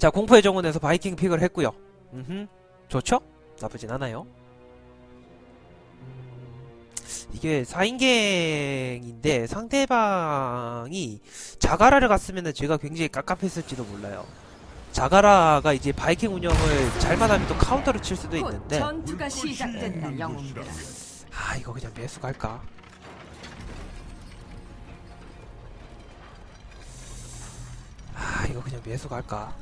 자 공포의 정원에서 바이킹 픽을 했고요. 음흠. 좋죠? 나쁘진 않아요. 음, 이게 4인갱인데 상대방이 자가라를 갔으면 제가 굉장히 깝깝했을지도 몰라요. 자가라가 이제 바이킹 운영을 잘만 하면 또 카운터를 칠 수도 곧 있는데. 전투가 시작된다. 음, 영웅들아. 아 이거 그냥 매수 갈까? 아 이거 그냥 매수 갈까?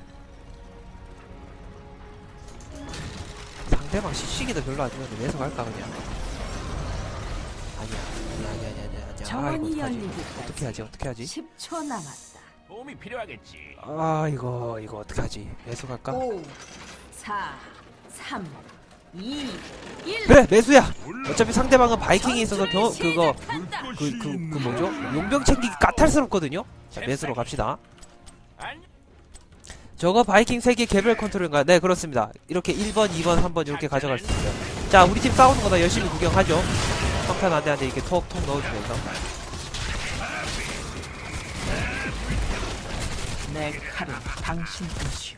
상대방 시시기도 별로 안 좋은데 매수 갈까 그냥? 아니야 아니야 아니야 아니야 아니야 아 이거 정원이 어떡하지? 열리기까지 어떻게 하지 어떻게 하지? 10초 남았다 도움이 필요하겠지. 아 이거 이거 어떻게 하지? 매수 갈까? 5 4 3 2 1 그래 매수야. 어차피 상대방은 바이킹이 있어서 경 그거 그 그 그 뭐죠? 용병 챙기기 까탈스럽거든요. 자 매수로 갑시다. 안 저거 바이킹 3개 개별 컨트롤인가? 네 그렇습니다. 이렇게 1번, 2번, 3번 이렇게 가져갈 수 있어요. 자 우리 팀 싸우는 거다 열심히 구경하죠. 평탄 안돼 이렇게 톡톡 넣어주면서. 내 칼은 당신 것이오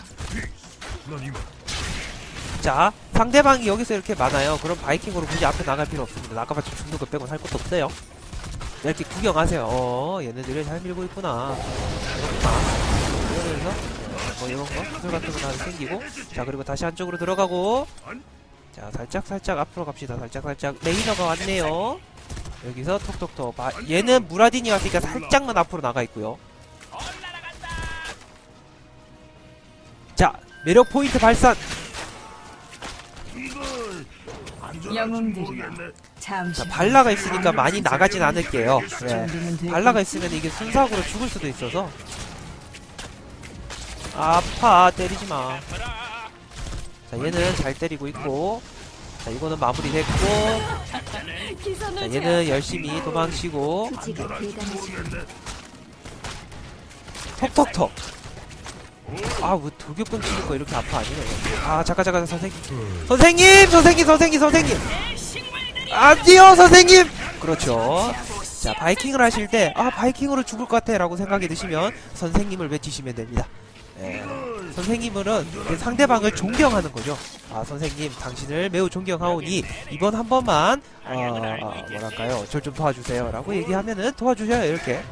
자 상대방이 여기서 이렇게 많아요. 그럼 바이킹으로 굳이 앞에 나갈 필요 없습니다. 아까같이 죽는 거 빼고는 할 것도 없어요. 이렇게 구경하세요. 어 얘네들이 잘 밀고 있구나. 그렇구나. 이러면서 뭐 이런 거 구슬 같은 거 하나 생기고 자 그리고 다시 안쪽으로 들어가고 자 살짝 살짝 앞으로 갑시다. 살짝 살짝 레이너가 왔네요. 여기서 톡톡톡 바, 얘는 무라딘이 왔으니까 살짝만 앞으로 나가 있고요. 자 매력 포인트 발산. 자 발라가 있으니까 많이 나가진 않을게요. 네. 발라가 있으면 이게 순삭으로 죽을 수도 있어서 아파 때리지 마. 자 얘는 잘 때리고 있고. 자 이거는 마무리 됐고. 자 얘는 열심히 도망치고. 톡톡톡. 아왜 도교권 치는 거 이렇게 아파 아니네. 아 잠깐 잠깐 선생님. 선생님! 선생님 선생님 선생님! 아니요 선생님! 그렇죠. 자 바이킹을 하실 때 아 바이킹으로 죽을 것 같아 라고 생각이 드시면 선생님을 외치시면 됩니다 예. 선생님은 그 상대방을 존경하는 거죠 아 선생님 당신을 매우 존경하오니 이번 한 번만 어, 어, 뭐랄까요 절 좀 도와주세요 라고 얘기하면은 도와주셔요 이렇게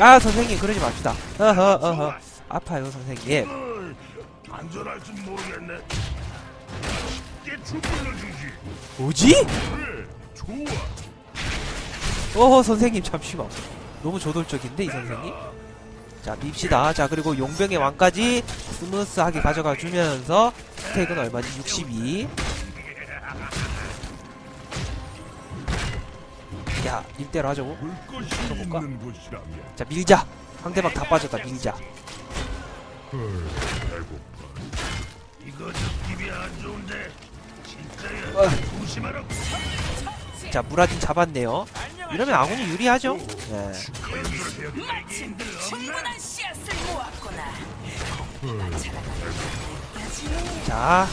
아 선생님 그러지 맙시다 어허 어허 아파요 선생님 모르겠네. 쉽게 죽일러 주지. 뭐지? 좋아. 어허 선생님 잠시만 너무 저돌적인데 이 선생님 자 밉시다 자 그리고 용병의 왕까지 스무스하게 가져가 주면서 스택은 얼마지 62 야, 일대로 하자고. 곳이라면. 자, 밀자. 상대방 다 빠졌다, 밀자. 어. 자, 무라딘 잡았네요. 이러면 아군이 유리하죠? 네. 충분한 씨앗을 모았구나 자.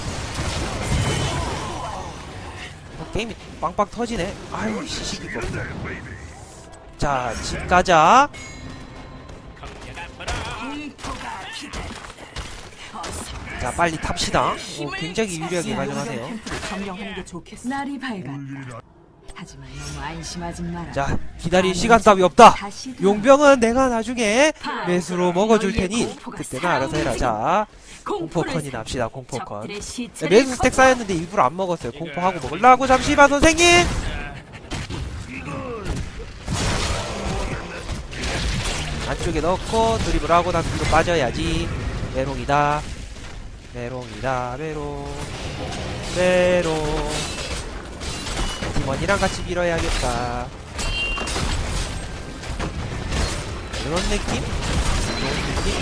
어, 게임이 빵빵 터지네. 아유, 시식이고. 자, 집 가자. 자, 빨리 탑시다. 오, 굉장히 유리하게 가져가네요. 날이 밝아 하지만 너무 안심하지 마라 자, 기다릴 시간 따위 없다. 다시. 용병은 내가 나중에 매수로 먹어줄 테니 그때는 알아서 해라. 자, 공포컨이나 합시다. 공포컨. 적들의 네, 시체를 매수 스택 쌓였는데 일부러 안 먹었어요. 공포하고 먹으려고 잠시만 선생님. 안쪽에 넣고 드립을 하고 난 뒤로 빠져야지. 메롱이다. 메롱이다. 메롱. 메롱. 팀원이랑 같이 밀어야겠다. 이런 느낌? 이런 느낌?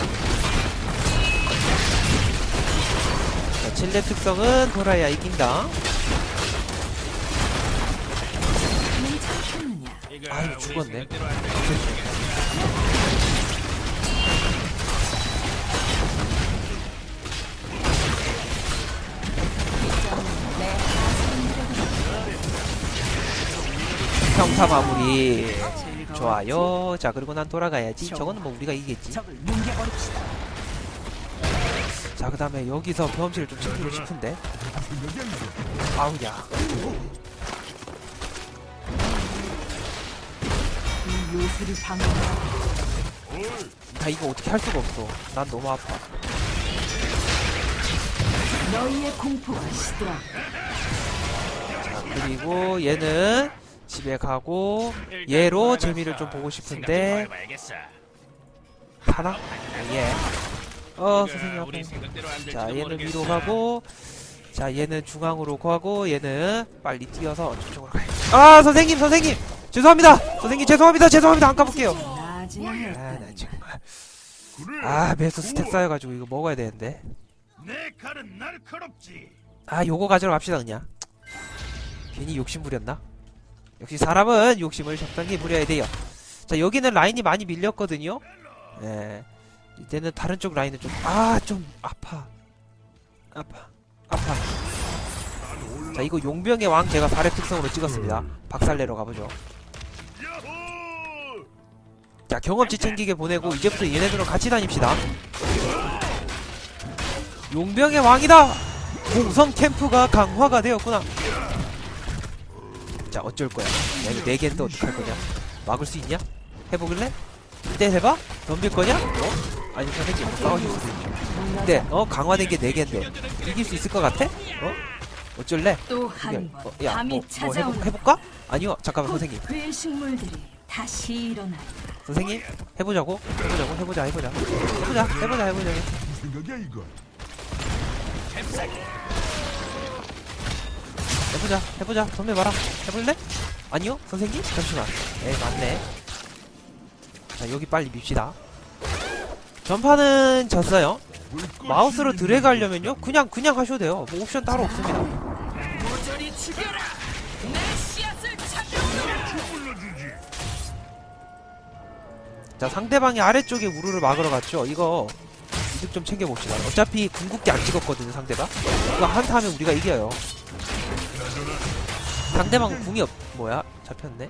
자, 칠레 특성은 돌아야 이긴다. 괜찮겠느냐 아유, 죽었네. 평타 마무리. 좋아요. 자, 그리고 난 돌아가야지. 저거는 뭐 우리가 이기겠지. 자 그 다음에 여기서 경험치를 좀 챙기고 싶은데 아우야. 나 이거 어떻게 할 수가 없어 난 너무 아파 너희의 공포가 시들어. 자 그리고 얘는 집에 가고 얘로 재미를 좀 보고 싶은데. 가나? 예. 어 선생님 앞에 자 얘는. 위로 가고 자 얘는 중앙으로 가고 얘는 빨리 뛰어서 저쪽으로 가요 아 선생님 선생님 죄송합니다 선생님 죄송합니다 죄송합니다 안 까볼게요 나지나 아할나 뿐. 정말. 아 매수 스택 쌓여가지고 이거 먹어야 되는데. 아 요거 가지러 갑시다 그냥 괜히 욕심 부렸나? 역시 사람은 욕심을 적당히 부려야 돼요. 자 여기는 라인이 많이 밀렸거든요. 네 이때는 다른 쪽 라인은 좀 아 좀 아파. 아파. 아파. 자 이거 용병의 왕 제가 발의 특성으로 찍었습니다. 박살내러 가보죠! 자 경험치 챙기게 보내고 이제부터 얘네들은 같이 다닙시다. 용병의 왕이다! 공성 캠프가 강화가 되었구나 자 어쩔 거야 야 이거 4개인데 어떡할 거냐 막을 수 있냐? 해보길래? 이때 해봐? 덤빌 거냐? 어? 아니 선생님 싸우실 수도 있죠 근데 어 강화된 게 4개인데 이길 수 있을 것 같아? 어? 어쩔래? 또 이게, 한번 어, 야, 뭐, 뭐 해볼, 해볼까? 아니요 잠깐만 선생님 괴 식물들이 다시 일어나. 선생님 해보자고 해보자고 해보자 해보자 해보자 해보자 해보자 생각이야 이거. 해보자 해보자. 덤벼봐라. 해볼래? 아니요? 선생님? 잠시만. 에 맞네. 자 여기 빨리 밉시다. 전파는 졌어요. 마우스로 드래그 하려면요? 그냥 그냥 하셔도 돼요. 뭐 옵션 따로 없습니다. 자 상대방이 아래쪽에 우르르 막으러 갔죠? 이거 이득 좀 챙겨봅시다. 어차피 궁극기 안 찍었거든요 상대가 이거 한타 하면 우리가 이겨요 상대방 궁이 없 뭐야? 잡혔네.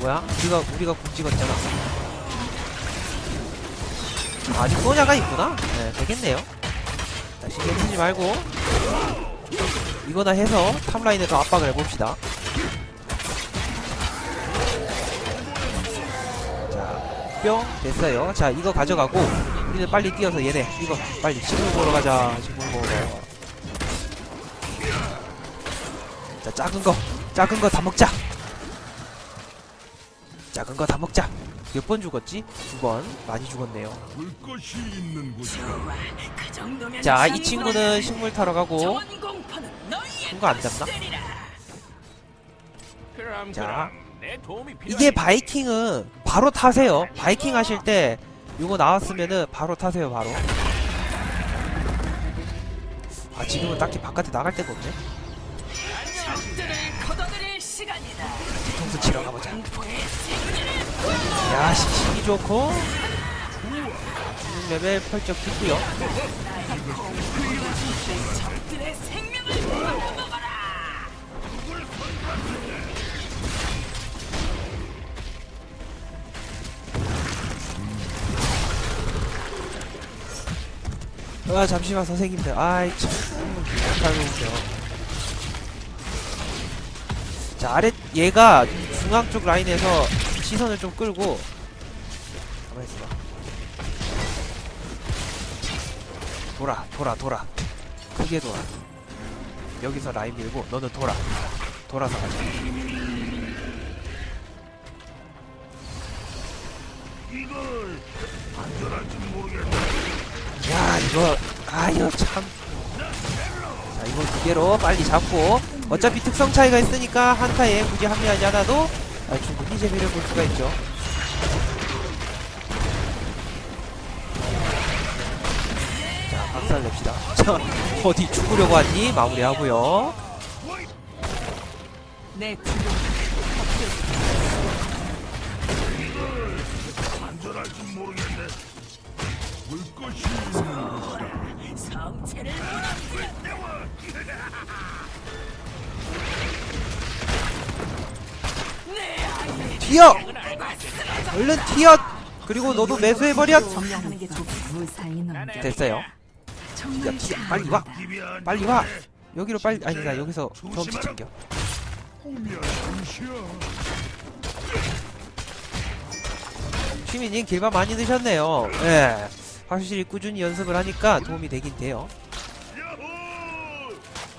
뭐야? 우리가 우리가 궁 찍었잖아. 아, 아직 소냐가 있구나? 네 되겠네요. 자 신경 쓰지 말고. 이거나 해서 탑라인에서 압박을 해봅시다. 자, 뿅 됐어요. 자, 이거 가져가고 우리는 빨리 뛰어서 얘네 이거 빨리 식물 보러 가자. 식물 보러. 자, 작은 거, 작은 거 다 먹자. 작은 거 다 먹자. 몇 번 죽었지? 두 번. 많이 죽었네요. 좋아. 그 자, 이. 친구는 식물 타러 가고 친구 안 잡나? 자. 이게 바이킹은 바로 타세요. 바이킹 하실 때 이거 나왔으면은 바로 타세요, 바로. 아, 지금은 딱히 바깥에 나갈 데가 없네. 뒤통수 치러 가보자. 공포의 생기를 야, 시식이 좋고. 레벨 펄쩍 뛰고요. 아, 잠시만, 선생님들. 아이, 참. 있죠. 자, 아래, 얘가 중앙 쪽 라인에서 시선을 좀 끌고. 가만히 있어봐. 돌아, 돌아, 돌아. 크게 돌아. 여기서 라인 밀고, 너는 돌아. 돌아서 가자. 이걸 안전할지 모르겠네. 야, 이거, 아, 이거 참. 자, 이거 두 개로 빨리 잡고. 어차피 특성 차이가 있으니까 한타에 굳이 합류하지 않아도 아, 충분히 재미를 볼 수가 있죠. 자, 박살 냅시다. 자, 어디 죽으려고 하니? 마무리하고요. 내 튀어! 얼른 튀어! 그리고 너도 매수해버려. 됐어요. 야 튀어 빨리 와! 빨리 와! 여기로 빨리 아니 나 여기서 경험치 챙겨. 취미님 길만 많이 드셨네요. 예. 확실히 꾸준히 연습을 하니까 도움이 되긴 돼요!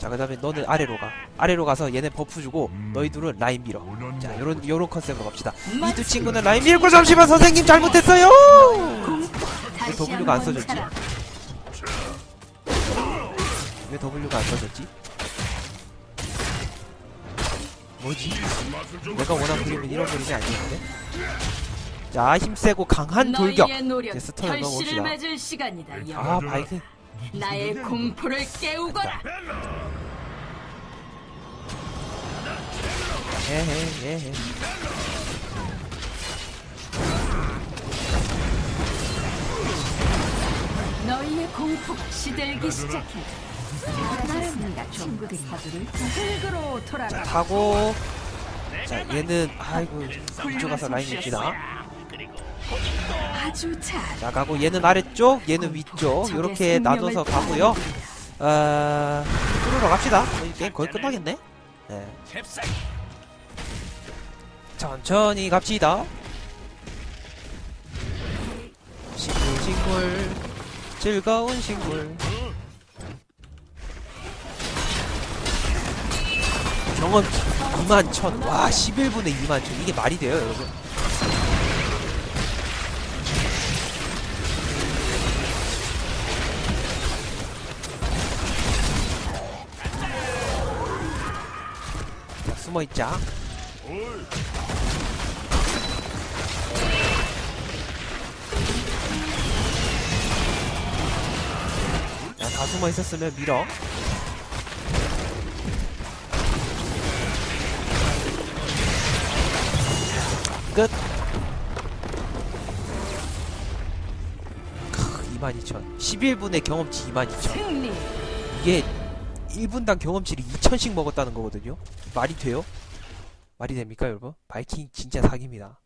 자 그다음에 너는 아래로 가 아래로 가서 얘네 버프 주고 너희 둘은 라인 밀어 자 뭐- 요런 요런 컨셉으로 갑시다 이 두 친구는 라인 밀고 잠시만 선생님 잘못했어요 왜 W가 안 써졌지? 왜 W가 안 써졌지? 뭐지? 내가 원한 그림은 이런 그림이 아니었는데? 자 힘세고 강한 돌격 이제 스턴을 넣어봅시다. 아 바이크 나의 공포를 깨우거라. 에헤 에헤 너희의 공포가 시들기 시작해. 흙으로 돌아가. 하고 자 얘는 아이고 이쪽 가서 라인 밉시다 아주 잘. 자 가고 얘는 아래쪽 얘는 위쪽 이렇게 나눠서 가고요 어... 뚫으러 갑시다 이 게임 거의 끝나겠네 네. 천천히 갑시다. 싱글싱글. 즐거운 싱글. 경험치 2만 천 와 11분에 2만 천. 이게 말이 돼요 여러분? 자, 숨어있자 야, 다 숨어 있었으면 밀어. 끝. 22,000. 11분의 경험치 22,000. 승리. 이게 1분당 경험치를 2,000씩 먹었다는 거거든요. 말이 돼요? 말이 됩니까, 여러분? 바이킹 진짜 사기입니다.